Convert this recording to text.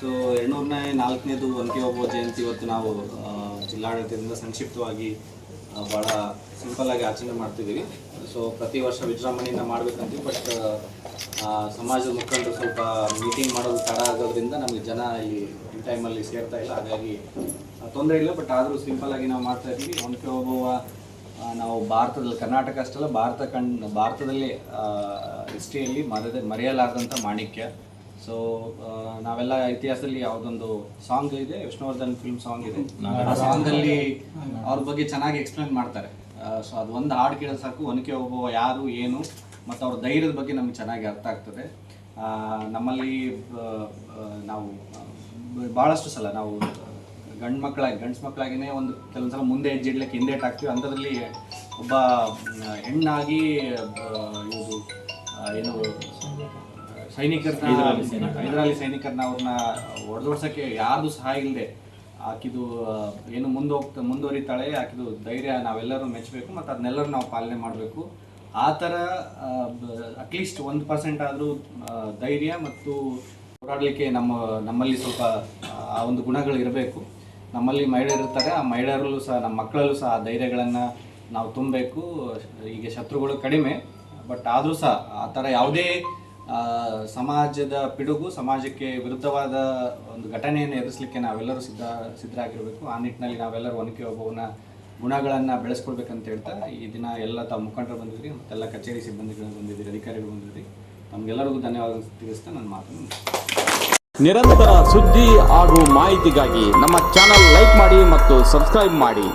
So ಎರಡುನೂರನೇ ನಾಲ್ಕನೇದು ಒನಕೆ ಒಬ್ಬ ಜಯಂತಿ ಇವತ್ತು ನಾವು ಜಿಲ್ಲಾಡಳಿತದಿಂದ ಸಂಕ್ಷಿಪ್ತವಾಗಿ ಭಾಳ ಸಿಂಪಲ್ಲಾಗಿ ಆಚರಣೆ ಮಾಡ್ತಿದ್ದೀವಿ. ಸೊ ಪ್ರತಿ ವರ್ಷ ವಿಜೃಂಭಣೆಯಿಂದ ಮಾಡಬೇಕಂತೀವಿ ಬಟ್ ಸಮಾಜದ ಮುಖಂಡರು ಸ್ವಲ್ಪ ಮೀಟಿಂಗ್ ಮಾಡೋದು ತಡ ಆಗೋದ್ರಿಂದ ನಮಗೆ ಜನ ಇಲ್ಲಿ ಈ ಟೈಮಲ್ಲಿ ಸೇರ್ತಾ ಇಲ್ಲ. ಹಾಗಾಗಿ ತೊಂದರೆ ಇಲ್ಲ ಬಟ್ ಆದರೂ ಸಿಂಪಲ್ಲಾಗಿ ನಾವು ಮಾಡ್ತಾ ಇದ್ದೀವಿ. ಒನಕೆ ಆ, ನಾವು ಭಾರತದಲ್ಲಿ ಕರ್ನಾಟಕ ಅಷ್ಟಲ್ಲ ಭಾರತ ಕಣ್ ಭಾರತದಲ್ಲಿ ಹಿಸ್ಟ್ರಿಯಲ್ಲಿ ಮರೆದ ಮರೆಯಲಾರದಂಥ ಮಾಣಿಕ್ಯ. ಸೊ ನಾವೆಲ್ಲ ಇತಿಹಾಸದಲ್ಲಿ ಯಾವುದೊಂದು ಸಾಂಗ್ ಇದೆ ವಿಷ್ಣುವರ್ಧನ್ ಫಿಲ್ಮ್ ಸಾಂಗ್ ಇದೆ. ಆ ಸಾಂಗಲ್ಲಿ ಅವ್ರ ಬಗ್ಗೆ ಚೆನ್ನಾಗಿ ಎಕ್ಸ್ಪ್ಲೇನ್ ಮಾಡ್ತಾರೆ. ಸೊ ಅದು ಒಂದು ಹಾಡು ಕೇಳಿದ್ರೆ ಸಾಕು ಒನಕೆ ಒಬ್ಬ ಯಾರು ಏನು ಮತ್ತು ಅವ್ರ ಧೈರ್ಯದ ಬಗ್ಗೆ ನಮ್ಗೆ ಚೆನ್ನಾಗಿ ಅರ್ಥ ಆಗ್ತದೆ. ನಮ್ಮಲ್ಲಿ ನಾವು ಭಾಳಷ್ಟು ಸಲ ನಾವು ಗಂಡು ಮಕ್ಕಳಾಗಿ ಗಂಡ್ಸು ಮಕ್ಕಳಾಗಿನೇ ಒಂದು ಕೆಲವೊಂದು ಸಲ ಮುಂದೆ ಹೆಜ್ಜೆ ಇಡ್ಲಿಕ್ಕೆ ಹಿಂದೆ ಹಾಕ್ತೀವಿ. ಅಂಥದ್ರಲ್ಲಿ ಒಬ್ಬ ಹೆಣ್ಣಾಗಿ ಇದು ಏನು ಸೈನಿಕರನ್ನ ಹೈದರಾಲಿ ಸೈನಿಕರನ್ನ ಅವ್ರನ್ನ ಹೊಡೆದೋಡ್ಸಕ್ಕೆ ಯಾರ್ದು ಸಹಾಯ ಇಲ್ಲದೆ ಆಕಿದು ಏನು ಮುಂದೋಗ್ತಾ ಮುಂದುವರಿತಾಳೆ ಆಕಿದು ಧೈರ್ಯ ನಾವೆಲ್ಲರೂ ಮೆಚ್ಚಬೇಕು ಮತ್ತು ಅದನ್ನೆಲ್ಲರೂ ನಾವು ಪಾಲನೆ ಮಾಡಬೇಕು. ಆ ಥರ ಅಟ್ಲೀಸ್ಟ್ ಒಂದು ಪರ್ಸೆಂಟ್ ಆದರೂ ಧೈರ್ಯ ಮತ್ತು ಹೋರಾಡಲಿಕ್ಕೆ ನಮ್ಮ ನಮ್ಮಲ್ಲಿ ಸ್ವಲ್ಪ ಆ ಒಂದು ಗುಣಗಳು ಇರಬೇಕು. ನಮ್ಮಲ್ಲಿ ಮಹಿಳೆಯರು ಇರ್ತಾರೆ ಆ ಮಹಿಳೆಯರಲ್ಲೂ ಸಹ ನಮ್ಮ ಮಕ್ಕಳಲ್ಲೂ ಸಹ ಆ ಧೈರ್ಯಗಳನ್ನು ನಾವು ತುಂಬಬೇಕು. ಈಗ ಶತ್ರುಗಳು ಕಡಿಮೆ ಬಟ್ ಆದರೂ ಸಹ ಆ ಥರ ಯಾವುದೇ ಸಮಾಜದ ಪಿಡುಗು, ಸಮಾಜಕ್ಕೆ ವಿರುದ್ಧವಾದ ಒಂದು ಘಟನೆಯನ್ನು ಎದುರಿಸಲಿಕ್ಕೆ ನಾವೆಲ್ಲರೂ ಸಿದ್ಧ, ಸಿದ್ಧರಾಗಿರಬೇಕು. ಆ ನಿಟ್ಟಿನಲ್ಲಿ ನಾವೆಲ್ಲರೂ ಒನಕೆ ಒಬ್ಬವನ್ನ ಗುಣಗಳನ್ನು ಬೆಳೆಸ್ಕೊಳ್ಬೇಕಂತ ಹೇಳ್ತಾ ಈ ದಿನ ಎಲ್ಲ ತಾವು ಮುಖಂಡರು ಬಂದಿದ್ರಿ ಮತ್ತೆಲ್ಲ ಕಚೇರಿ ಸಿಬ್ಬಂದಿಗಳು ಬಂದಿದ್ರಿ ಅಧಿಕಾರಿಗಳು ಬಂದಿದ್ರಿ ನಮಗೆಲ್ಲರಿಗೂ ಧನ್ಯವಾದ ತಿಳಿಸ್ತಾ ನನ್ನ ಮಾತನ್ನು ನಿರಂತರ ಸುದ್ದಿ ಹಾಗೂ ಮಾಹಿತಿಗಾಗಿ ನಮ್ಮ ಚಾನಲ್ ಲೈಕ್ ಮಾಡಿ ಮತ್ತು ಸಬ್ಸ್ಕ್ರೈಬ್ ಮಾಡಿ.